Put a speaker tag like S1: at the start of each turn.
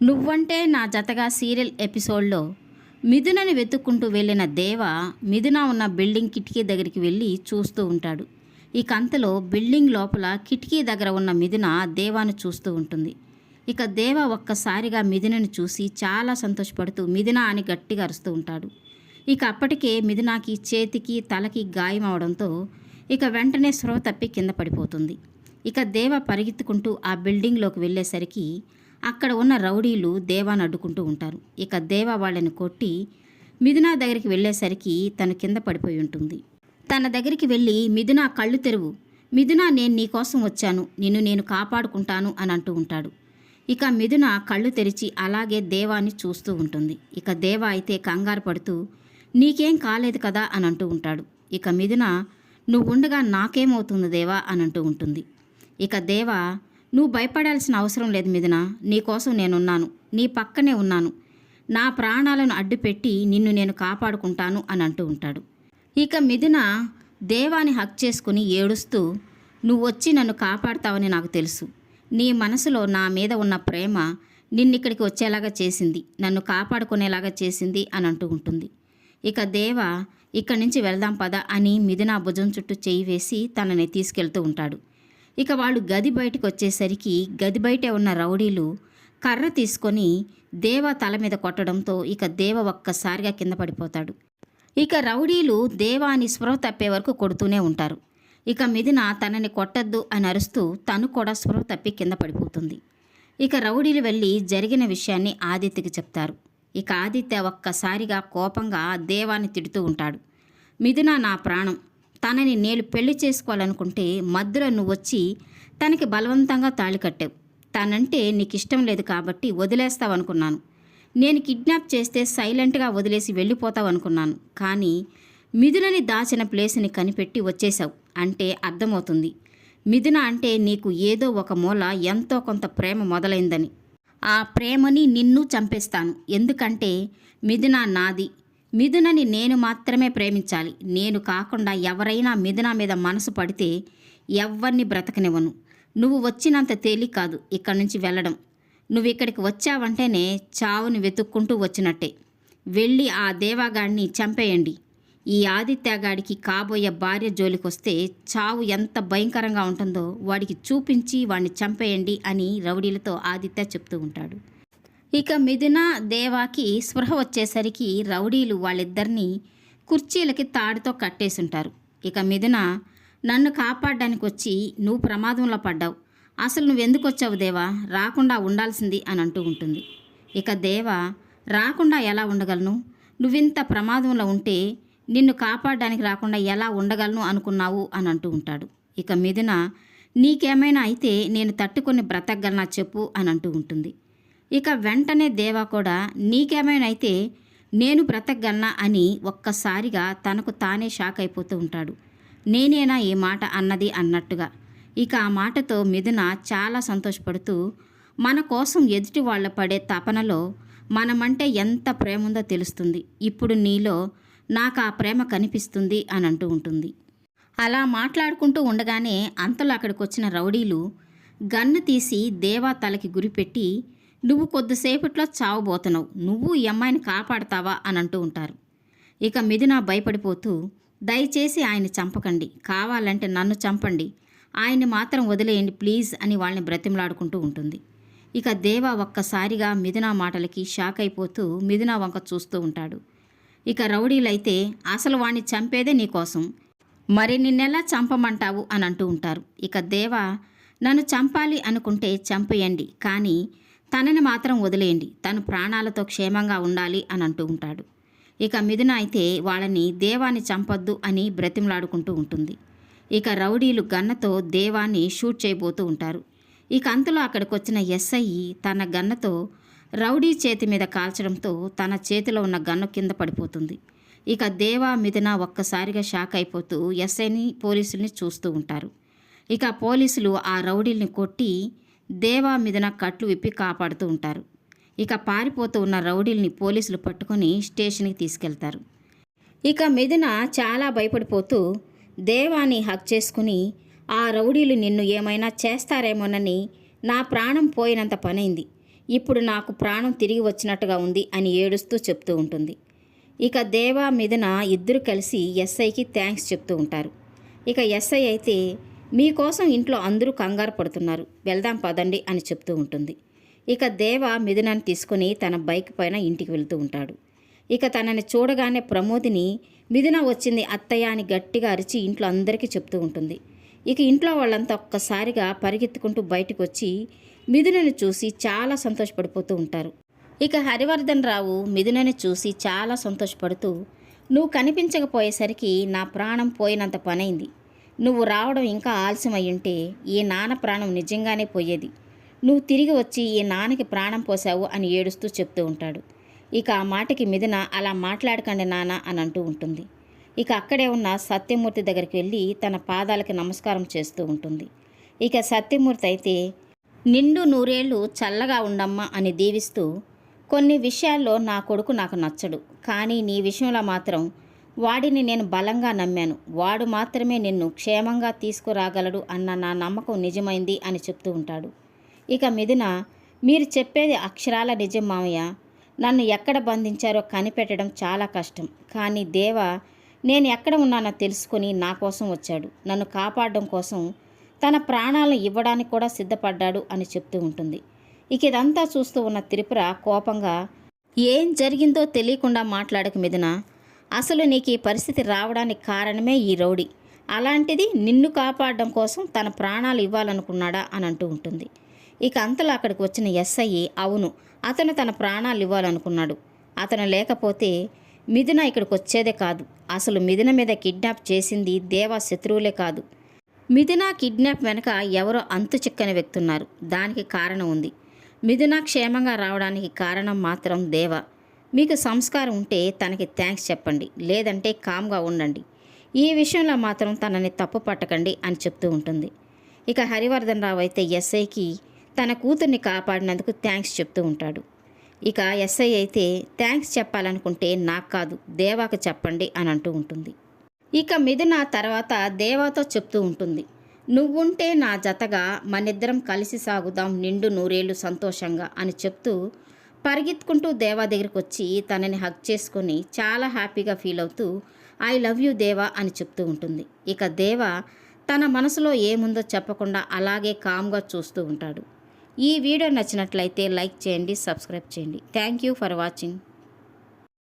S1: నువ్వంటే నా జతగా సీరియల్ ఎపిసోడ్లో మిథునని వెతుక్కుంటూ వెళ్ళిన దేవ మిథున ఉన్న బిల్డింగ్ కిటికీ దగ్గరికి వెళ్ళి చూస్తూ ఉంటాడు. ఇక అంతలో బిల్డింగ్ లోపల కిటికీ దగ్గర ఉన్న మిథున దేవాను చూస్తూ ఉంటుంది. ఇక దేవ ఒక్కసారిగా మిథునని చూసి చాలా సంతోషపడుతూ మిథున అని గట్టిగా అరుస్తూ ఉంటాడు. ఇక అప్పటికే మిథునాకి చేతికి తలకి గాయం అవడంతో ఇక వెంటనే స్రవ తప్పి కింద పడిపోతుంది. ఇక దేవ పరిగెత్తుకుంటూ ఆ బిల్డింగ్లోకి వెళ్ళేసరికి అక్కడ ఉన్న రౌడీలు దేవాను అడ్డుకుంటూ ఉంటారు. ఇక దేవ వాళ్ళని కొట్టి మిథునా దగ్గరికి వెళ్ళేసరికి తను కింద పడిపోయి ఉంటుంది. తన దగ్గరికి వెళ్ళి మిథునా కళ్ళు తెరువు. మిథునా నేను నీకోసం వచ్చాను. నిన్ను నేను కాపాడుకుంటాను అని అంటూ ఉంటాడు. ఇక మిథున కళ్ళు తెరిచి అలాగే దేవాన్ని చూస్తూ ఉంటుంది. ఇక దేవ అయితే కంగారు పడుతూ నీకేం కాలేదు కదా అని అంటూ ఉంటాడు. ఇక మిథున నువ్వు ఉండగా నాకేమవుతుంది దేవా అని అంటూ ఉంటుంది. ఇక దేవ నువ్వు భయపడాల్సిన అవసరం లేదు మీదన నీకోసం నేనున్నాను. నీ పక్కనే ఉన్నాను. నా ప్రాణాలను అడ్డుపెట్టి నిన్ను నేను కాపాడుకుంటాను అని అంటూ ఉంటాడు. ఇక మిథున దేవాన్ని హక్ చేసుకుని ఏడుస్తూ నువ్వు వచ్చి నన్ను కాపాడుతావని నాకు తెలుసు. నీ మనసులో నా మీద ఉన్న ప్రేమ నిన్నిక్కడికి వచ్చేలాగా చేసింది. నన్ను కాపాడుకునేలాగా చేసింది అని అంటూ ఉంటుంది. ఇక దేవ ఇక్కడి నుంచి వెళ్దాం పద అని మిథున భుజం చుట్టూ చేయి వేసి తనని తీసుకెళ్తూ ఉంటాడు. ఇక వాళ్ళు గది బయటకు వచ్చేసరికి గది బయటే ఉన్న రౌడీలు కర్ర తీసుకొని దేవ తల మీద కొట్టడంతో ఇక దేవ ఒక్కసారిగా కింద పడిపోతాడు. ఇక రౌడీలు దేవాని స్పృహ తప్పే వరకు కొడుతూనే ఉంటారు. ఇక మిథున తనని కొట్టద్దు అని అరుస్తూ తను కూడా స్పృహ తప్పి కింద పడిపోతుంది. ఇక రౌడీలు వెళ్ళి జరిగిన విషయాన్ని ఆదిత్యకి చెప్తారు. ఇక ఆదిత్య ఒక్కసారిగా కోపంగా దేవాన్ని తిడుతూ ఉంటాడు. మిథున నా ప్రాణం తనని నేను పెళ్ళి చేసుకోవాలనుకుంటే మధ్యలో నువ్వు వచ్చి తనకి బలవంతంగా తాళి కట్టావు. తనంటే నీకు ఇష్టం లేదు కాబట్టి వదిలేస్తావు అనుకున్నాను. నేను కిడ్నాప్ చేస్తే సైలెంట్గా వదిలేసి వెళ్ళిపోతావు అనుకున్నాను. కానీ మిథునని దాచిన ప్లేస్ని కనిపెట్టి వచ్చేసావు అంటే అర్థమవుతుంది. మిథున అంటే నీకు ఏదో ఒక మూల ఎంతో కొంత ప్రేమ మొదలైందని. ఆ ప్రేమని నిన్ను చంపేస్తాను. ఎందుకంటే మిథున నాది. మిథునని నేను మాత్రమే ప్రేమించాలి. నేను కాకుండా ఎవరైనా మిథున మీద మనసు పడితే ఎవరిని బ్రతకనివ్వను. నువ్వు వచ్చినంత తేలి కాదు ఇక్కడి నుంచి వెళ్ళడం. నువ్వు ఇక్కడికి వచ్చావంటేనే చావుని వెతుక్కుంటూ వచ్చినట్టే. వెళ్ళి ఆ దేవాగాడిని చంపేయండి. ఈ ఆదిత్యగాడికి కాబోయే భార్య జోలికొస్తే చావు ఎంత భయంకరంగా ఉంటుందో వాడికి చూపించి వాడిని చంపేయండి అని రౌడీలతో ఆదిత్య చెప్తూ ఉంటాడు. ఇక మిథున దేవాకి స్పృహ వచ్చేసరికి రౌడీలు వాళ్ళిద్దరినీ కుర్చీలకి తాడుతో కట్టేసుంటారు. ఇక మిథున నన్ను కాపాడడానికి వచ్చి నువ్వు ప్రమాదంలో పడ్డావు. అసలు నువ్వెందుకు వచ్చావు దేవా? రాకుండా ఉండాల్సింది అని అంటూ ఉంటుంది. ఇక దేవా రాకుండా ఎలా ఉండగలను? నువ్వింత ప్రమాదంలో ఉంటే నిన్ను కాపాడడానికి రాకుండా ఎలా ఉండగలను అనుకున్నావు అని అంటూ ఉంటాడు. ఇక మిథున నీకేమైనా అయితే నేను తట్టుకొని బ్రతకగలనా చెప్పు అని అంటూ ఉంటుంది. ఇక వెంటనే దేవా కూడా నీకేమైనా అయితే నేను బ్రతకగలనా అని ఒక్కసారిగా తనకు తానే షాక్ అయిపోతూ ఉంటాడు. నేనేనా ఈ మాట అన్నది? అన్నట్టుగా. ఇక ఆ మాటతో మిథున చాలా సంతోషపడుతూ మన కోసం ఎదుటి వాళ్ళ పడే తపనలో మనమంటే ఎంత ప్రేమ ఉందో తెలుస్తుంది. ఇప్పుడు నీలో నాకు ఆ ప్రేమ కనిపిస్తుంది అని అంటూ ఉంటుంది. అలా మాట్లాడుకుంటూ ఉండగానే అంతలో అక్కడికి వచ్చిన రౌడీలు గన్ను తీసి దేవా తలకి గురిపెట్టి నువ్వు కొద్దిసేపట్లో చావబోతున్నావు. నువ్వు ఈ అమ్మాయిని కాపాడతావా అని అంటూ ఉంటారు. ఇక మిథున భయపడిపోతూ దయచేసి ఆయన చంపకండి. కావాలంటే నన్ను చంపండి. ఆయన్ని మాత్రం వదిలేయండి ప్లీజ్ అని వాళ్ళని బ్రతిమలాడుకుంటూ ఉంటుంది. ఇక దేవ ఒక్కసారిగా మిథున మాటలకి షాక్ అయిపోతూ మిథున వంక చూస్తూ ఉంటాడు. ఇక రౌడీలైతే అసలు వాణ్ణి చంపేదే నీకోసం మరి నిన్నెలా చంపమంటావు? అని అంటూ ఉంటారు. ఇక దేవ నన్ను చంపాలి అనుకుంటే చంపేయండి. కానీ తనని మాత్రం వదిలేయండి. తను ప్రాణాలతో క్షేమంగా ఉండాలి అని అంటూ ఉంటాడు. ఇక మిథున అయితే వాళ్ళని దేవాన్ని చంపొద్దు అని బ్రతిమలాడుకుంటూ ఉంటుంది. ఇక రౌడీలు గన్నతో దేవాన్ని షూట్ చేయబోతూ ఉంటారు. ఇక అంతలో అక్కడికి వచ్చిన ఎస్ఐ తన గన్నతో రౌడీ చేతి మీద కాల్చడంతో తన చేతిలో ఉన్న గన్ను కింద పడిపోతుంది. ఇక దేవా మిథున ఒక్కసారిగా షాక్ అయిపోతూ ఎస్ఐని పోలీసుల్ని చూస్తూ ఉంటారు. ఇక పోలీసులు ఆ రౌడీల్ని కొట్టి దేవా మీదన కట్లు విప్పి కాపాడుతూ ఉంటారు. ఇక పారిపోతూ ఉన్న రౌడీల్ని పోలీసులు పట్టుకొని స్టేషన్కి తీసుకెళ్తారు. ఇక మిథున చాలా భయపడిపోతూ దేవాని హక్ చేసుకుని ఆ రౌడీలు నిన్ను ఏమైనా చేస్తారేమోనని నా ప్రాణం పోయినంత పనైంది. ఇప్పుడు నాకు ప్రాణం తిరిగి వచ్చినట్టుగా ఉంది అని ఏడుస్తూ చెప్తూ ఉంటుంది. ఇక దేవా మిథున ఇద్దరు కలిసి ఎస్ఐకి థ్యాంక్స్ చెప్తూ ఉంటారు. ఇక ఎస్ఐ అయితే మీకోసం ఇంట్లో అందరూ కంగారు పడుతున్నారు. వెళ్దాం పదండి అని చెప్తూ ఉంటుంది. ఇక దేవ మిథునాన్ని తీసుకుని తన బైక్ పైన ఇంటికి వెళ్తూ ఉంటాడు. ఇక తనని చూడగానే ప్రమోదిని మిథున వచ్చింది అత్తయ్య అని గట్టిగా అరిచి ఇంట్లో అందరికీ చెప్తూ ఉంటుంది. ఇక ఇంట్లో వాళ్ళంతా ఒక్కసారిగా పరిగెత్తుకుంటూ బయటకు వచ్చి మిథునని చూసి చాలా సంతోషపడిపోతూ ఉంటారు. ఇక హరివర్ధన్ రావు మిథునని చూసి చాలా సంతోషపడుతూ నువ్వు కనిపించకపోయేసరికి నా ప్రాణం పోయినంత పనైంది. నువ్వు రావడం ఇంకా ఆలస్యమయ్యుంటే ఈ నాన్న ప్రాణం నిజంగానే పోయేది. నువ్వు తిరిగి వచ్చి ఈ నాన్నకి ప్రాణం పోసావు అని ఏడుస్తూ చెప్తూ ఉంటాడు. ఇక ఆ మాటకి మిదిన అలా మాట్లాడకండి నాన్న అని అంటూ ఉంటుంది. ఇక అక్కడే ఉన్న సత్యమూర్తి దగ్గరికి వెళ్ళి తన పాదాలకి నమస్కారం చేస్తూ ఉంటుంది. ఇక సత్యమూర్తి అయితే నిండు నూరేళ్ళు చల్లగా ఉండమ్మా అని దీవిస్తూ కొన్ని విషయాల్లో నా కొడుకు నాకు నచ్చడు. కానీ నీ విషయంలో మాత్రం వాడిని నేను బలంగా నమ్మాను. వాడు మాత్రమే నిన్ను క్షేమంగా తీసుకురాగలడు అన్న నా నమ్మకం నిజమైంది అని చెప్తూ ఉంటాడు. ఇక మిథున మీరు చెప్పేది అక్షరాల నిజం మామయ్య. నన్ను ఎక్కడ బంధించారో కనిపెట్టడం చాలా కష్టం. కానీ దేవ నేను ఎక్కడ ఉన్నానో తెలుసుకొని నా కోసం వచ్చాడు. నన్ను కాపాడడం కోసం తన ప్రాణాలను ఇవ్వడానికి కూడా సిద్ధపడ్డాడు అని చెప్తూ ఉంటుంది. ఇక ఇదంతా చూస్తూ ఉన్న త్రిపుర కోపంగా ఏం జరిగిందో తెలియకుండా మాట్లాడక మిథున. అసలు నీకు ఈ పరిస్థితి రావడానికి కారణమే ఈ రౌడీ. అలాంటిది నిన్ను కాపాడడం కోసం తన ప్రాణాలు ఇవ్వాలనుకున్నాడా అని అంటూ ఉంటుంది. ఇక అంతలో అక్కడికి వచ్చిన ఎస్ఐ అవును అతను తన ప్రాణాలు ఇవ్వాలనుకున్నాడు. అతను లేకపోతే మిథున ఇక్కడికి వచ్చేదే కాదు. అసలు మిథున మీద కిడ్నాప్ చేసింది దేవా శత్రువులే కాదు. మిథున కిడ్నాప్ వెనక ఎవరో అంతు చిక్కని వ్యక్తున్నారు. దానికి కారణం ఉంది. మిథున క్షేమంగా రావడానికి కారణం మాత్రం దేవా. మీకు సంస్కారం ఉంటే తనకి థ్యాంక్స్ చెప్పండి లేదంటే కామ్గా ఉండండి. ఈ విషయంలో మాత్రం తనని తప్పు పట్టకండి అని చెప్తూ ఉంటుంది. ఇక హరివర్ధన్ రావు అయితే ఎస్ఐకి తన కూతుర్ని కాపాడినందుకు థ్యాంక్స్ చెప్తూ ఉంటాడు. ఇక ఎస్ఐ అయితే థ్యాంక్స్ చెప్పాలనుకుంటే నాకు కాదు దేవాకు చెప్పండి అని అంటూ ఉంటుంది. ఇక మిథున తర్వాత దేవాతో చెప్తూ ఉంటుంది. నువ్వుంటే నా జతగా మనిద్దరం కలిసి సాగుదాం నిండు నూరేళ్ళు సంతోషంగా అని చెప్తూ పరిగెత్తుకుంటూ దేవా దగ్గరికి వచ్చి తనని హగ్ చేసుకొని చాలా హ్యాపీగా ఫీల్ అవుతూ ఐ లవ్ యూ దేవా అని చెప్తూ ఉంటుంది. ఇక దేవా తన మనసులో ఏముందో చెప్పకుండా అలాగే కామ్గా చూస్తూ ఉంటాడు. ఈ వీడియో నచ్చినట్లయితే లైక్ చేయండి సబ్స్క్రైబ్ చేయండి. Thank you for watching